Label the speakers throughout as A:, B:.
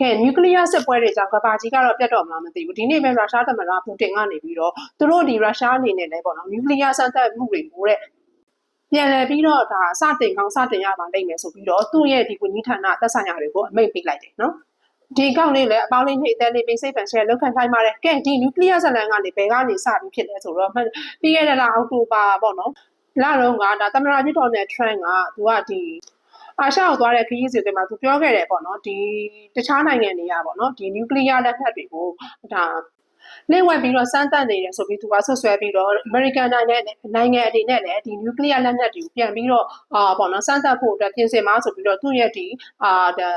A: ကဲနျူကလ িয়ার စစ်ပွဲတွေကြောင့်ကမ္ဘာကြီးကတော့ပြတ်တော့မလားမသိဘူးဒီနေ့ပဲရုရှားသမ္မတပူတင်ကနေပြီးတော့သူတို့ဒီရုရှားအနေနဲ့လည်းပေါ့နော်နျူကလ িয়ার စမ်းသပ်မှုတွေကိုတဲ့ပြန်လည်ပြီးတော့ဒါစတင်ကောင်းစတင်ရပါလိမ့်မယ်ဆိုပြီးတော့သူ့ရဲ့ဒီဝန်ကြီးဌာနသက်ဆိုင်ရာတွေကိုအမိန့်ပေးလိုက်တယ်နော်ဒီကောက်လေးလည်းအပေါင်းလေးနှိမ့်အသေးလေးပေးစိတ်ပန်ရှယ်လောက်ခံထိုင်းပါတယ်ကဲဒီနျူကလ িয়ার ဇလန်ကနေဘယ်ကနေစပြီးဖြစ်လဲဆိုတော့မှတ်ပြီးခဲ့တဲ့လအောက်တိုဘာပေါ့နော်လတော့ကဒါသမ္မတကြီးတော်နဲ့ထရန့်ကသူကဒီ အာရှကိုသွားတဲ့ခရီးစဉ်တွေမှာသူပြောခဲ့တယ်ပေါ့နော်ဒီတခြားနိုင်ငံတွေကပေါ့နော်ဒီနျူကလ িয়ার လက်နက်တွေကိုဒါလက်ဝက်ပြီးတော့စမ်းသပ်နေတယ်ဆိုပြီးသူကဆွဆွဲပြီးတော့ American နိုင်ငံနဲ့နိုင်ငံအနေနဲ့လည်းဒီ nuclear လက်နက်တွေကိုပြန်ပြီးတော့အာပေါ့နော်စမ်းသပ်ဖို့အတွက်ပြင်ဆင်မှာဆိုပြီးတော့သူ့ရဲ့ဒီအာဒါ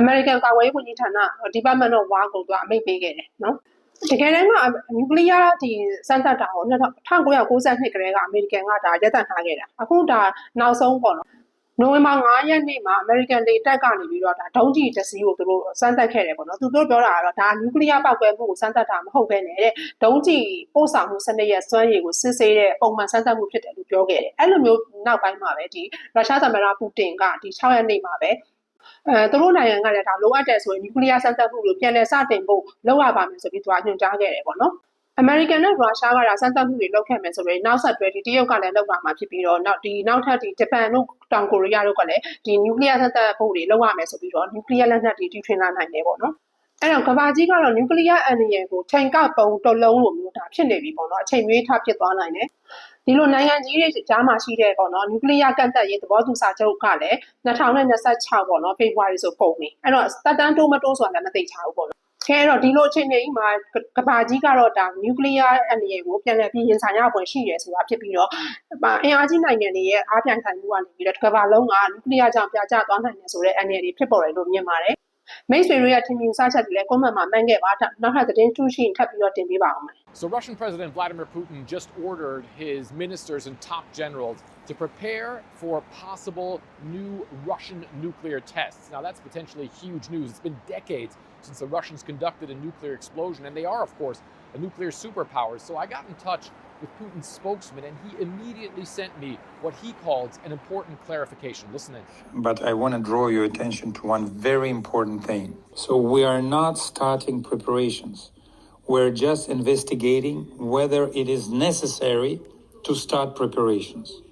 A: American ကာကွယ်ရေးဝန်ကြီးဌာန Department of War ကိုသူကအမိန့်ပေးခဲ့တယ်နော်တကယ်တမ်းကနျူကလ িয়ার ဒီစမ်းသပ်တာကို1992ကတည်းကအမေရိကန်ကဒါရပ်တန့်ထားခဲ့တာအခုဒါနောက်ဆုံးပေါ့နော် နိုဝင်ဘာ9ရက်နေ့မှာအမေရိကန်လေတပ်ကနေပြီးတော့ဒါဒုံးကျည်တစ်စီးကိုသူတို့စမ်းသပ်ခဲ့တယ်ပေါ့နော်သူတို့ပြောတာကတော့ဒါနျူကလ িয়ার ပောက်ကွဲမှုကိုစမ်းသပ်တာမဟုတ်ဘဲနဲ့တဲ့ဒုံးကျည်ပို့ဆောင်မှုစနစ်ရဲ့စွမ်းရည်ကိုစစ်ဆေးတဲ့ပုံမှန်စမ်းသပ်မှုဖြစ်တယ်လို့ပြောခဲ့တယ်အဲ့လိုမျိုးနောက်ပိုင်းမှာပဲဒီရုရှားသမ္မတပူတင်ကဒီ6ရက်နေ့မှာပဲအဲသူတို့နိုင်ငံကလည်းဒါလိုအပ်တယ်ဆိုရင်နျူကလ িয়ার စမ်းသပ်မှုကိုပြန်လည်စတင်ဖို့လုပ်ရပါမယ်ဆိုပြီးသူကညွှန်ကြားခဲ့တယ်ပေါ့နော် အမေရိကန်နဲ့ရုရှားကဒါစမ်းသပ်မှုတွေလုပ်ခဲ့မယ်ဆိုရင်နောက်ဆက်တွဲဒီတရုတ်ကလည်းလုပ်လာမှာဖြစ်ပြီးတော့နောက်ဒီနောက်ထပ်ဒီဂျပန်တို့တောင်ကိုရီးယားတို့ကလည်းဒီနျူကလ িয়ার စမ်းသပ်မှုတွေလုပ်ရမယ်ဆိုပြီးတော့နျူကလ িয়ার လက်နက်တွေတီထွင်လာနိုင်တယ်ပေါ့နော်အဲ့တော့ကမ္ဘာကြီးကတော့နျူကလ িয়ার အန္တရာယ်ကိုချိန်ကပုံတစ်လုံးလိုမျိုးဒါဖြစ်နေပြီပေါ့နော်အချိန်မွေးထားဖြစ်သွားနိုင်တယ်ဒီလိုနိုင်ငံကြီးတွေကြားမှာရှိတဲ့ပေါ့နော်နျူကလ িয়ার ကန့်သက်ရေးသဘောတူစာချုပ်ကလည်း2026ပေါ့နော်ဖေဖော်ဝါရီဆိုပုံနေအဲ့တော့တက်တန်းတိုးမတိုးဆိုတာလည်းမသိချဘူးပေါ့နော် ခဲတော့ဒီလိုအချိန်ကြီးမှာကဘာကြီးကတော့ဒါနျူကလ িয়ার အန္တရာယ်ကိုပြန်လည်ပြီးရင်ဆိုင်ရပွင့်ရှိရဆိုတာဖြစ်ပြီးတော့အင်အားကြီးနိုင်ငံတွေရဲ့အားပြိုင်ဆိုင်မှုကနေပြီးတော့ကဘာလုံးကနျူကလ িয়ার ကြောင့်ပြကျသွားနိုင်တယ်ဆိုတဲ့အန္တရာယ်တွေဖြစ်ပေါ်တယ်လို့မြင်ပါတယ် မိတ်ဆွေတို့ရဲ့ထင်မြင်စချက်တွေလည်းကွန်မန့်မှာမှန်းခဲ့ပါနောက်ထပ်သတင်းထူးရှိရင်ထပ်ပြီးတော့တင်ပေးပါအောင်မယ်
B: So, Russian President Vladimir Putin just ordered his ministers and top generals to prepare for possible new Russian nuclear tests. Now, that's potentially huge news. It's been decades since the Russians conducted a nuclear explosion, and they are, of course, a nuclear superpower. So, I got in touch with Putin's spokesman, and he immediately sent me what he called an important clarification. Listen in.
C: But I want to draw your attention to one very important thing. So we are not starting preparations. We're just investigating whether it is necessary to start preparations.